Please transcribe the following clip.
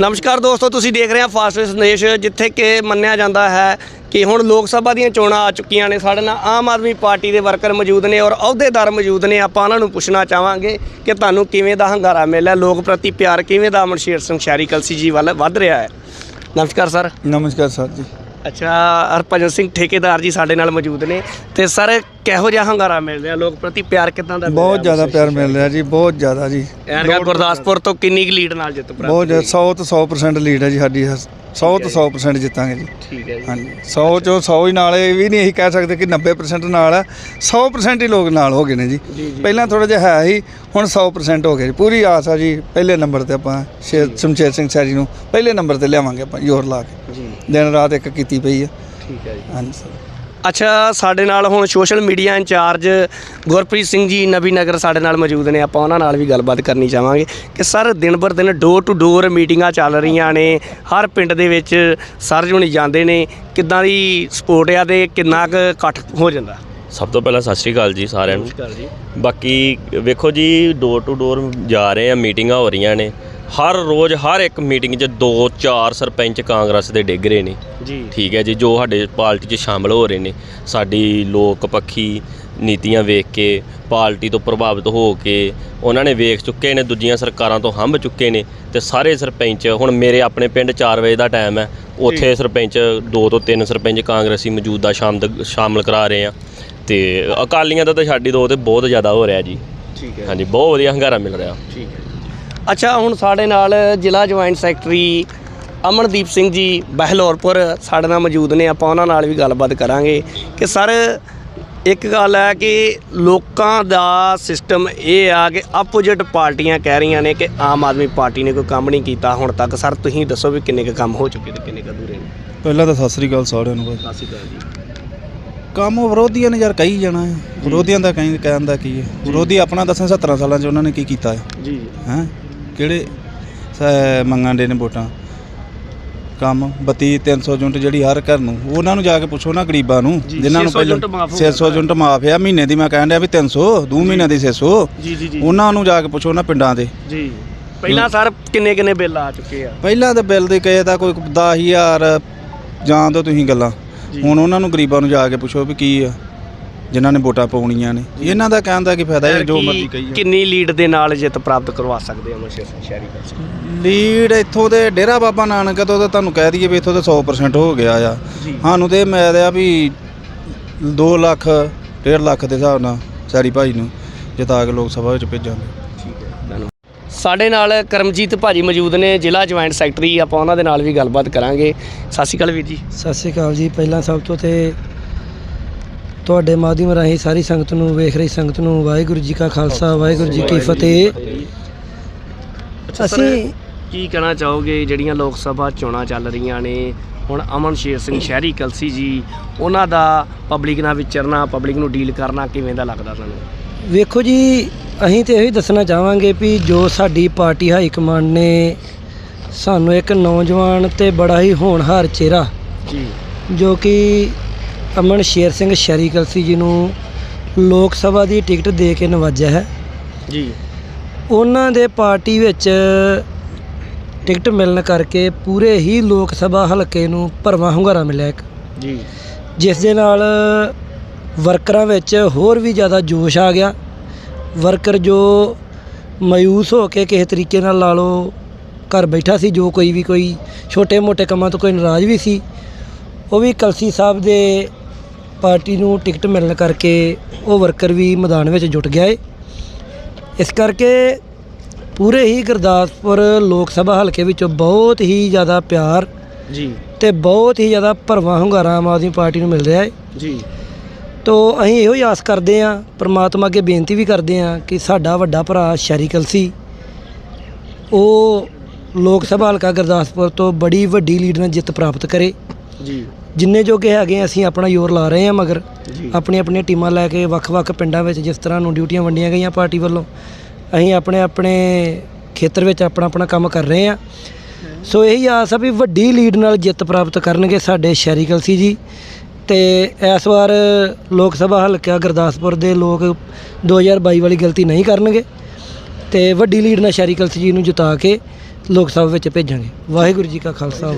ਨਮਸਕਾਰ ਦੋਸਤੋ ਤੁਸੀਂ ਦੇਖ ਰਹੇ ਹੋ ਫਾਸਟ ਸੰਦੇਸ਼ ਜਿੱਥੇ ਕਿ ਮੰਨਿਆ ਜਾਂਦਾ ਹੈ ਕਿ ਹੁਣ ਲੋਕ ਸਭਾ ਦੀਆਂ ਚੋਣਾਂ ਆ ਚੁੱਕੀਆਂ ਨੇ। ਸਾਡੇ ਨਾਲ ਆਮ ਆਦਮੀ ਪਾਰਟੀ ਦੇ ਵਰਕਰ ਮੌਜੂਦ ਨੇ ਔਰ ਅਹੁਦੇਦਾਰ ਮੌਜੂਦ ਨੇ। ਆਪਾਂ ਉਹਨਾਂ ਨੂੰ ਪੁੱਛਣਾ ਚਾਹਾਂਗੇ ਕਿ ਤੁਹਾਨੂੰ ਕਿਵੇਂ ਦਾ ਹੰਗਾਰਾ ਮਿਲਿਆ ਲੋਕ ਪ੍ਰਤੀ ਪਿਆਰ ਕਿਵੇਂ ਦਾ ਅਮਨਸ਼ੇਰ ਸਿੰਘ ਸ਼ਹਿਰੀ ਕਲਸੀ ਜੀ ਵੱਲ ਵੱਧ ਰਿਹਾ ਹੈ? ਨਮਸਕਾਰ ਸਰ। ਨਮਸਕਾਰ ਸਰ ਜੀ। ਅੱਛਾ ਹਰਭਜਨ ਸਿੰਘ ਠੇਕੇਦਾਰ ਜੀ ਸਾਡੇ ਨਾਲ ਮੌਜੂਦ ਨੇ। ਤੇ ਸਰ ਕਿਹੋ ਜਿਹਾ ਹੰਗਾਰਾ ਮਿਲ ਰਿਹਾ ਲੋਕ ਪ੍ਰਤੀ ਪਿਆਰ ਕਿਦਾਂ ਦਾ ਬਹੁਤ ਜ਼ਿਆਦਾ ਪਿਆਰ ਮਿਲ ਰਿਹਾ ਜੀ ਬਹੁਤ ਜ਼ਿਆਦਾ ਜੀ। ਐਰਗਾ ਗੁਰਦਾਸਪੁਰ ਤੋਂ ਕਿੰਨੀ ਕੁ ਲੀਡ ਨਾਲ ਜਿੱਤ ਪ੍ਰਾਪਤ ਬਹੁਤ ਜ਼ਿਆਦਾ ਹੋਈ? 100 ਤੋਂ 100% ਲੀਡ ਹੈ ਜੀ ਸਾਡੀ 100 ਤੋਂ 100% ਜਿੱਤਾਂਗੇ ਜੀ। ਠੀਕ ਹੈ ਜੀ। ਹਾਂਜੀ 100 ਚੋਂ 100 ਹੀ ਨਾਲ ਇਹ ਵੀ ਨਹੀਂ ਅਸੀਂ ਕਹਿ ਸਕਦੇ ਕਿ 90% ਨਾਲ ਹੈ। 100% ਹੀ ਲੋਕ ਨਾਲ ਹੋ ਗਏ ਨੇ ਜੀ। ਪਹਿਲਾਂ ਥੋੜਾ ਜਿਹਾ ਹੈ ਹੀ ਹੁਣ 100% ਹੋ ਗਏ ਜੀ। ਪੂਰੀ ਆਸ ਆ ਜੀ ਪਹਿਲੇ ਨੰਬਰ ਤੇ ਆਪਾਂ ਸ਼ੇਰ ਸ਼ਮਸ਼ੇਰ ਸਿੰਘ ਸੈਰੀ ਨੂੰ ਪਹਿਲੇ ਨੰਬਰ ਤੇ ਲਿਆਵਾਂਗੇ ਆਪਾਂ ਜ਼ੋਰ ਲਾ ਕੇ। ਜੀ। ਦਿਨ ਰਾਤ ਇੱਕ ਕੀਤੀ ਪਈ ਹੈ। ਠੀਕ ਹੈ ਜੀ। ਹਾਂਜੀ ਸਰ। ਅੱਛਾ ਸਾਡੇ ਨਾਲ ਹੁਣ social media incharge Gurpreet Singh ji Nabi Nagar ਸਾਡੇ ਨਾਲ ਮੌਜੂਦ ਨੇ। ਆਪਾਂ ਉਹਨਾਂ ਨਾਲ ਵੀ ਗੱਲਬਾਤ ਕਰਨੀ ਚਾਹਾਂਗੇ ਕਿ ਸਰ ਦਿਨ ਬਰ ਦਿਨ ਡੋਰ ਟੂ ਡੋਰ ਮੀਟਿੰਗਾਂ ਚੱਲ ਰਹੀਆਂ ਨੇ। ਹਰ ਪਿੰਡ ਦੇ ਵਿੱਚ ਸਰ ਜੁਣੀ ਜਾਂਦੇ ਨੇ। ਕਿੱਦਾਂ ਦੀ ਸਪੋਰਟ ਆ ਤੇ ਕਿੰਨਾ ਕੁ ਇਕੱਠ ਹੋ ਜਾਂਦਾ? ਸਭ ਤੋਂ ਪਹਿਲਾਂ ਸਤਿ ਸ਼੍ਰੀ ਅਕਾਲ ਜੀ ਸਾਰਿਆਂ ਨੂੰ। ਬਾਕੀ ਵੇਖੋ ਜੀ ਡੋਰ ਟੂ ਡੋਰ ਜਾ ਰਹੇ ਆ ਮੀਟਿੰਗਾਂ ਹੋ ਰਹੀਆਂ ਨੇ। ਹਰ ਰੋਜ਼ ਹਰ ਇੱਕ ਮੀਟਿੰਗ 'ਚ ਦੋ ਚਾਰ ਸਰਪੰਚ ਕਾਂਗਰਸ ਦੇ ਡਿੱਗ ਰਹੇ ਨੇ। ਜੀ। ਠੀਕ ਹੈ ਜੀ ਜੋ ਸਾਡੇ ਪਾਰਟੀ 'ਚ ਸ਼ਾਮਲ ਹੋ ਰਹੇ ਨੇ। ਸਾਡੀ ਲੋਕ ਪੱਖੀ ਨੀਤੀਆਂ ਵੇਖ ਕੇ ਪਾਰਟੀ ਤੋਂ ਪ੍ਰਭਾਵਿਤ ਹੋ ਕੇ ਉਹਨਾਂ ਨੇ ਵੇਖ ਚੁੱਕੇ ਨੇ ਦੂਜੀਆਂ ਸਰਕਾਰਾਂ ਤੋਂ ਹੰਭ ਚੁੱਕੇ ਨੇ ਤੇ ਸਾਰੇ ਸਰਪੰਚ ਹੁਣ ਮੇਰੇ ਆਪਣੇ ਪਿੰਡ 4 ਵਜੇ ਦਾ ਟਾਈਮ ਹੈ ਉੱਥੇ ਸਰਪੰਚ ਦੋ ਤੋਂ ਤਿੰਨ ਸਰਪੰਚ ਕਾਂਗਰਸੀ ਮੌਜੂਦਾ ਸ਼ਾਮ ਸ਼ਾਮਲ ਕਰਾ ਰਹੇ ਆ। ਤੇ ਅਕਾਲੀਆਂ ਦਾ ਤਾਂ ਸਾਡੀ ਦੋ ਤੇ ਬਹੁਤ ਜ਼ਿਆਦਾ ਹੋ ਰਿਹਾ ਜੀ। ਠੀਕ ਹਾਂਜੀ ਬਹੁਤ ਵਧੀਆ ਹੰਗਾਰਾ ਮਿਲ ਰਿਹਾ। ਠੀਕ ਹੈ। ਅੱਛਾ ਹੁਣ ਸਾਡੇ ਨਾਲ ਜ਼ਿਲ੍ਹਾ ਜੁਆਇੰਟ ਸੈਕਟਰੀ ਅਮਨਦੀਪ ਸਿੰਘ ਜੀ ਬਹਿਲੋਰਪੁਰ ਸਾਡੇ ਨਾਲ ਮੌਜੂਦ ਨੇ। ਆਪਾਂ ਉਹਨਾਂ ਨਾਲ ਵੀ ਗੱਲਬਾਤ ਕਰਾਂਗੇ ਕਿ ਸਰ ਇੱਕ ਗੱਲ ਹੈ ਕਿ ਲੋਕਾਂ ਦਾ ਸਿਸਟਮ ਇਹ ਆ ਕਿ ਆਪੋਜੀਟ ਪਾਰਟੀਆਂ ਕਹਿ ਰਹੀਆਂ ਨੇ ਕਿ ਆਮ ਆਦਮੀ ਪਾਰਟੀ ਨੇ ਕੋਈ ਕੰਮ ਨਹੀਂ ਕੀਤਾ ਹੁਣ ਤੱਕ। ਸਰ ਤੁਸੀਂ ਦੱਸੋ ਵੀ ਕਿੰਨੇ ਕੁ ਕੰਮ ਹੋ ਚੁੱਕੇ ਤੇ ਕਿੰਨੇ ਕੁ ਅਧੂਰੇ ਨੇ? ਪਹਿਲਾਂ ਤਾਂ ਸਤਿ ਸ੍ਰੀ ਅਕਾਲ ਸਾਰਿਆਂ ਨੂੰ ਸਤਿ ਸ਼੍ਰੀ ਅਕਾਲ ਜੀ। ਕੰਮ ਵਿਰੋਧੀਆਂ ਨੇ ਯਾਰ ਕਹੀ ਜਾਣਾ ਹੈ। ਵਿਰੋਧੀਆਂ ਦਾ ਕਹੀਂ ਕਹਿਣ ਦਾ ਕੀ ਹੈ? ਵਿਰੋਧੀ ਆਪਣਾ ਦੱਸਣ 17 ਸਾਲਾਂ 'ਚ ਉਹਨਾਂ ਨੇ ਕੀ ਕੀਤਾ ਹੈ। ਜੀ। ਹੈ? ਕਿਹੜੇ ਸ- ਮੰਗਾਂ ਦੇ ਨੇ ਵੋਟਾਂ? ਕੰਮ 32 300 ਯੂਨਿਟ ਜਿਹੜੀ ਹਰ ਘਰ ਨੂੰ ਉਹਨਾਂ ਨੂੰ ਜਾ ਕੇ ਪੁੱਛੋ ਨਾ ਗਰੀਬਾਂ ਨੂੰ ਜਿਨ੍ਹਾਂ ਨੂੰ 600 ਯੂਨਿਟ ਮਾਫ਼ ਹੋ 600 ਯੂਨਿਟ ਮਾਫ ਆ ਮਹੀਨੇ ਦੀ ਮੈਂ ਕਹਿਣ ਡਿਆ ਵੀ 300 ਦੋ ਮਹੀਨਿਆਂ ਦੀ 600 ਜੀ ਜੀ ਜੀ। ਉਹਨਾਂ ਨੂੰ ਜਾ ਕੇ ਪੁੱਛੋ ਨਾ ਪਿੰਡਾਂ ਦੇ। ਜੀ। ਪਹਿਲਾਂ ਸਰ ਕਿੰਨੇ ਕਿੰਨੇ ਬਿੱਲ ਆ ਚੁੱਕੇ ਆ? ਪਹਿਲਾਂ ਤਾਂ ਬਿੱਲ ਦੇ ਕਹੇ ਤਾਂ ਕੋਈ 10000 ਜਾਂ ਤੋਂ ਤੁਸੀਂ ਗੱਲਾਂ। ਹੁਣ ਉਹਨਾਂ ਨੂੰ ਗਰੀਬਾਂ ਨੂੰ ਜਾ ਕੇ ਪੁੱਛੋ ਵੀ ਕੀ ਆ। ਜਿਨ੍ਹਾਂ ਨੇ ਵੋਟਾਂ ਪਾਉਣੀਆਂ ਨੇ। ਇਹਨਾਂ ਦਾ ਕਹਿਣ ਦਾ ਕੀ ਫਾਇਦਾ ਹੈ ਜੋ ਮਰਜ਼ੀ ਕਹੀ। ਕਿੰਨੀ ਲੀਡ ਦੇ ਨਾਲ ਜਿੱਤ ਪ੍ਰਾਪਤ ਕਰਵਾ ਸਕਦੇ ਹੋ ਅਮਰਸ਼ੇਰ ਸਿੰਘ ਸ਼ਹਿਰੀ ਦਾ? ਲੀਡ ਇੱਥੋਂ ਦੇ ਡੇਰਾ ਬਾਬਾ ਨਾਨਕ ਤੋਂ ਤਾਂ ਤੁਹਾਨੂੰ ਕਹਿ ਦਈਏ ਵੀ ਇੱਥੋਂ ਤਾਂ 100% ਹੋ ਗਿਆ ਆ। ਜੀ। ਸਾਨੂੰ ਤੇ ਮੈਂ ਆ ਵੀ 2 ਲੱਖ 1.5 ਲੱਖ ਦੇ ਹਿਸਾਬ ਨਾਲ ਸਾਰੀ ਭਾਈ ਨੂੰ ਜਿਤਾ ਕੇ ਲੋਕ ਸਭਾ ਵਿੱਚ ਭੇਜਾਂਗੇ। ਸਾਡੇ ਨਾਲ ਕਰਮਜੀਤ ਭਾਜੀ ਮੌਜੂਦ ਨੇ ਜ਼ਿਲ੍ਹਾ ਜੁਆਇੰਟ ਸੈਕਟਰੀ ਆਪਾਂ ਉਹਨਾਂ ਦੇ ਨਾਲ ਵੀ ਗੱਲਬਾਤ ਕਰਾਂਗੇ। ਸਤਿ ਸ਼੍ਰੀ ਅਕਾਲ ਵੀਰ ਜੀ। ਸਤਿ ਸ਼੍ਰੀ ਅਕਾਲ ਜੀ। ਪਹਿਲਾਂ ਸਭ ਤੋਂ ਤੇ ਤੁਹਾਡੇ ਮਾਧਿਅਮ ਰਾਹੀਂ ਸਾਰੀ ਸੰਗਤ ਨੂੰ ਵੇਖ ਰਹੀ ਸੰਗਤ ਨੂੰ ਵਾਹਿਗੁਰੂ ਜੀ ਕਾ ਖਾਲਸਾ ਵਾਹਿਗੁਰੂ ਜੀ ਕੀ ਫਤਿਹ। ਅਸੀਂ ਕੀ ਕਹਿਣਾ ਚਾਹੋਗੇ? ਜਿਹੜੀਆਂ ਲੋਕ ਸਭਾ ਚੋਣਾਂ ਚੱਲ ਰਹੀਆਂ ਨੇ ਹੁਣ ਅਮਨ ਸ਼ੇਰ ਸਿੰਘ ਸ਼ਹਿਰੀ ਕਲਸੀ ਜੀ ਉਹਨਾਂ ਦਾ ਪਬਲਿਕ ਨਾਲ ਵਿਚਰਨਾ ਪਬਲਿਕ ਨੂੰ ਡੀਲ ਕਰਨਾ ਕਿਵੇਂ ਦਾ ਲੱਗਦਾ ਤੁਹਾਨੂੰ? ਵੇਖੋ ਜੀ ਅਸੀਂ ਤੇ ਇਹੀ ਦੱਸਣਾ ਚਾਹਾਂਗੇ ਵੀ ਜੋ ਸਾਡੀ ਪਾਰਟੀ ਹਾਈ ਕਮਾਂਡ ਨੇ ਸਾਨੂੰ ਇੱਕ ਨੌਜਵਾਨ ਤੇ ਬੜਾ ਹੀ ਹੋਣਹਾਰ ਚਿਹਰਾ ਜੀ। ਜੋ ਕਿ ਅਮਨ ਸ਼ੇਰ ਸਿੰਘ ਸ਼ਹਿਰੀ ਕਲਸੀ ਜੀ ਨੂੰ ਲੋਕ ਸਭਾ ਦੀ ਟਿਕਟ ਦੇ ਕੇ ਨਵਾਜਿਆ ਹੈ। ਜੀ। ਉਹਨਾਂ ਦੇ ਪਾਰਟੀ ਵਿੱਚ ਟਿਕਟ ਮਿਲਣ ਕਰਕੇ ਪੂਰੇ ਹੀ ਲੋਕ ਸਭਾ ਹਲਕੇ ਨੂੰ ਭਰਵਾਂ ਹੁੰਗਾਰਾ ਮਿਲਿਆ ਇੱਕ। ਜੀ। ਜਿਸ ਦੇ ਨਾਲ ਵਰਕਰਾਂ ਵਿੱਚ ਹੋਰ ਵੀ ਜ਼ਿਆਦਾ ਜੋਸ਼ ਆ ਗਿਆ। ਵਰਕਰ ਜੋ ਮਾਯੂਸ ਹੋ ਕੇ ਕਿਸੇ ਤਰੀਕੇ ਨਾਲ ਲਾ ਲਓ ਘਰ ਬੈਠਾ ਸੀ ਜੋ ਕੋਈ ਵੀ ਕੋਈ ਛੋਟੇ-ਮੋਟੇ ਕੰਮਾਂ ਤੋਂ ਕੋਈ ਨਾਰਾਜ਼ ਵੀ ਸੀ ਉਹ ਵੀ ਕਲਸੀ ਸਾਹਿਬ ਦੇ ਪਾਰਟੀ ਨੂੰ ਟਿਕਟ ਮਿਲਣ ਕਰਕੇ ਉਹ ਵਰਕਰ ਵੀ ਮੈਦਾਨ ਵਿੱਚ ਜੁਟ ਗਿਆ ਏ। ਇਸ ਕਰਕੇ ਪੂਰੇ ਹੀ ਗੁਰਦਾਸਪੁਰ ਲੋਕ ਸਭਾ ਹਲਕੇ ਵਿੱਚੋਂ ਬਹੁਤ ਹੀ ਜ਼ਿਆਦਾ ਪਿਆਰ ਜੀ। ਤੇ ਬਹੁਤ ਹੀ ਜ਼ਿਆਦਾ ਭਰਵਾਂ ਹੁੰਗਾਰਾ ਆਮ ਆਦਮੀ ਪਾਰਟੀ ਨੂੰ ਮਿਲ ਰਿਹਾ ਹੈ ਜੀ। ਤੋ ਅਸੀਂ ਇਹੋ ਹੀ ਆਸ ਕਰਦੇ ਹਾਂ ਪ੍ਰਮਾਤਮਾ ਅੱਗੇ ਬੇਨਤੀ ਵੀ ਕਰਦੇ ਹਾਂ ਕਿ ਸਾਡਾ ਵੱਡਾ ਭਰਾ ਸ਼ੈਰੀ ਕਲਸੀ ਉਹ ਲੋਕ ਸਭਾ ਹਲਕਾ ਗੁਰਦਾਸਪੁਰ ਤੋਂ ਬੜੀ ਵੱਡੀ ਲੀਡ ਨਾਲ ਜਿੱਤ ਪ੍ਰਾਪਤ ਕਰੇ। ਜੀ। ਜਿੰਨੇ ਜੋਗੇ ਹੈਗੇ ਅਸੀਂ ਆਪਣਾ ਜ਼ੋਰ ਲਾ ਰਹੇ ਹਾਂ ਮਗਰ ਜੀ। ਆਪਣੀਆਂ ਆਪਣੀਆਂ ਟੀਮਾਂ ਲੈ ਕੇ ਵੱਖ-ਵੱਖ ਪਿੰਡਾਂ ਵਿੱਚ ਜਿਸ ਤਰ੍ਹਾਂ ਨੂੰ ਡਿਊਟੀਆਂ ਵੰਡੀਆਂ ਗਈਆਂ ਪਾਰਟੀ ਵੱਲੋਂ ਅਸੀਂ ਆਪਣੇ ਆਪਣੇ ਖੇਤਰ ਵਿੱਚ ਆਪਣਾ ਆਪਣਾ ਕੰਮ ਕਰ ਰਹੇ ਹਾਂ ਸੋ ਇਹੀ ਆਸ ਆ ਵੀ ਵੱਡੀ ਲੀਡ ਨਾਲ ਜਿੱਤ ਪ੍ਰਾਪਤ ਕਰਨਗੇ ਸਾਡੇ ਸ਼ਹਿਰੀ ਕਲਸੀ ਜੀ। ਤੇ ਇਸ ਵਾਰ ਲੋਕ ਸਭਾ ਹਲਕਾ ਗੁਰਦਾਸਪੁਰ ਦੇ ਲੋਕ 2022 ਵਾਲੀ ਗਲਤੀ ਨਹੀਂ ਕਰਨਗੇ। ਤੇ ਵੱਡੀ ਲੀਡ ਨਾਲ ਸ਼ਹਿਰੀ ਕਲਸੀ ਜੀ ਨੂੰ ਜਿਤਾ ਕੇ ਲੋਕ ਸਭਾ ਵਿੱਚ ਭੇਜਾਂਗੇ। ਵਾਹਿਗੁਰੂ ਜੀ ਕਾ ਖਾਲਸਾ